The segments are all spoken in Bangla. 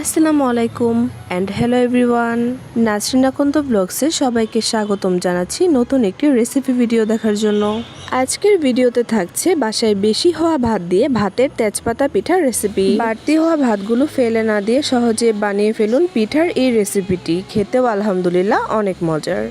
আসসালামু আলাইকুম and hello everyone Nasrin Akand ব্লগসে সবাইকে স্বাগতম জানাচ্ছি নতুন একটি রেসিপি ভিডিও দেখার জন্য। আজকের ভিডিওতে থাকছে বাসায় বেশি হওয়া ভাত দিয়ে ভাতের তেজপাতা পিঠার রেসিপি বাড়তি হওয়া ভাতগুলো ফেলে না দিয়ে সহজে বানিয়ে ফেলুন পিঠার এই রেসিপিটি খেতেও আলহামদুলিল্লাহ অনেক মজার।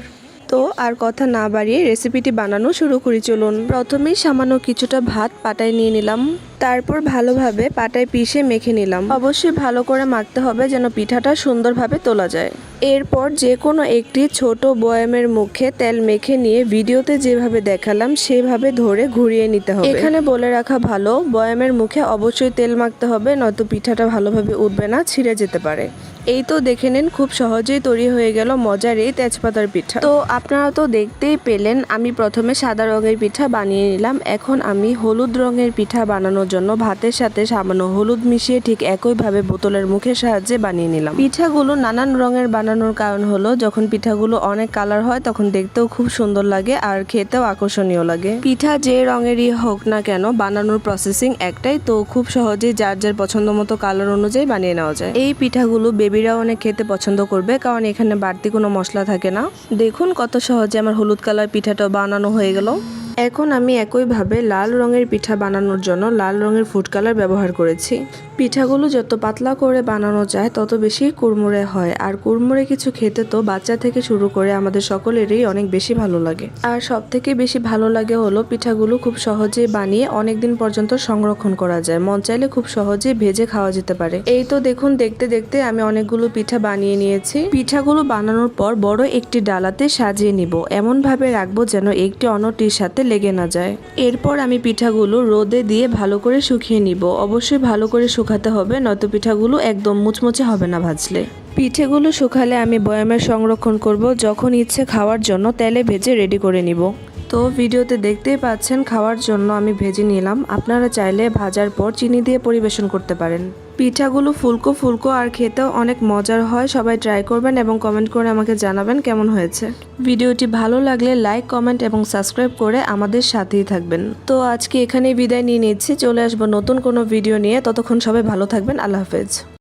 তো আর কথা না বাড়িয়ে রেসিপিটি বানানো শুরু করি, চলুন। প্রথমেই সামান্য কিছুটা ভাত পাটায় নিয়ে নিলাম। তারপর ভালোভাবে পাটায় পিষে মেখে নিলাম। অবশ্যই ভালো করে মাখতে হবে যেন পিঠাটা সুন্দরভাবে তোলা যায়। এরপর যে কোনো একটি ছোট বয়ামের মুখে তেল মেখে নিয়ে ভিডিওতে যেভাবে দেখালাম, সেভাবে ধরে ঘুরিয়ে নিতে হবে। এখানে বলে রাখা ভালো, বয়ামের মুখে অবশ্যই তেল মাখতে হবে, নয়তো পিঠাটা ভালোভাবে উঠবে না, ছিঁড়ে যেতে পারে। এই তো দেখে নিন, খুব সহজেই তৈরি হয়ে গেল মজার এই তেজপাতার পিঠা। তো আপনারা তো দেখতেই পেলেন, আমি প্রথমে সাদা রঙের পিঠা বানিয়ে নিলাম। এখন আমি হলুদ রঙের পিঠা বানানোর জন্য ভাতের সাথে সামান্য হলুদ মিশিয়ে ঠিক একইভাবে বোতলের মুখের সাহায্যে বানিয়ে নিলাম। পিঠাগুলো নানান রঙের বানানোর কারণ হলো, যখন পিঠাগুলো অনেক কালার হয়, তখন দেখতেও খুব সুন্দর লাগে আর খেতেও আকর্ষণীয় লাগে। পিঠা যে রঙেরই হোক না কেন, বানানোর প্রসেসিং একটাই, তো খুব সহজেই যার যার পছন্দ মতো কালার অনুযায়ী বানিয়ে নেওয়া যায়। এই পিঠাগুলো বেবিরাও অনেক খেতে পছন্দ করবে, কারণ এখানে বাড়তি কোনো মশলা থাকে না। দেখুন কত সহজে আমার হলুদ কালার পিঠাটা বানানো হয়ে গেল। এখন আমি একইভাবে লাল রঙের পিঠা বানানোর জন্য লাল রঙের ফুড কালার ব্যবহার করেছি। পিঠাগুলো যত পাতলা করে বানানো যায়, তত বেশি কুড়মুড়ে হয়। আর কুড়মুড়ে কিছু খেতে তো বাচ্চা থেকে শুরু করে আমাদের সকলেরই অনেক বেশি ভালো লাগে। আর সব থেকে বেশি ভালো লাগে হলো পিঠাগুলো খুব সহজে বানিয়ে অনেক দিন পর্যন্ত সংরক্ষণ করা যায়। মন চাইলে খুব সহজে ভেজে খাওয়া যেতে পারে। এই তো দেখুন, দেখতে দেখতে আমি অনেকগুলো পিঠা বানিয়ে নিয়েছি। পিঠাগুলো বানানোর পর বড় একটি ডালাতে সাজিয়ে নিব। এমন ভাবে রাখব যেন একটি অন্যটির সাথে লেগে না যায়। এরপর আমি পিঠাগুলো রোদে দিয়ে ভালো করে শুকিয়ে নিব। অবশ্যই ভালো করে শুকাতে হবে, নয়তো পিঠাগুলো একদম মুচমুচে হবে না ভাজলে। পিঠেগুলো শুকালে আমি বয়ামে সংরক্ষণ করব যখন ইচ্ছে খাওয়ার জন্য তেলে ভেজে রেডি করে নিব। তো ভিডিওতে দেখতেই পাচ্ছেন খাওয়ার জন্য আমি ভেজে নিলাম। আপনারা চাইলে ভাজার পর চিনি দিয়ে পরিবেশন করতে পারেন। পিঠাগুলো ফুলকো ফুলকো আর খেতেও অনেক মজার হয়। সবাই ট্রাই করবেন এবং কমেন্ট করে আমাকে জানাবেন কেমন হয়েছে। ভিডিওটি ভালো লাগলে লাইক কমেন্ট এবং সাবস্ক্রাইব করে আমাদের সাথেই থাকবেন। তো আজকে এখানেই বিদায় নিয়ে নিচ্ছি। চলে আসব নতুন কোনো ভিডিও নিয়ে। ততক্ষণ সবাই ভালো থাকবেন। আল্লাহ হাফেজ।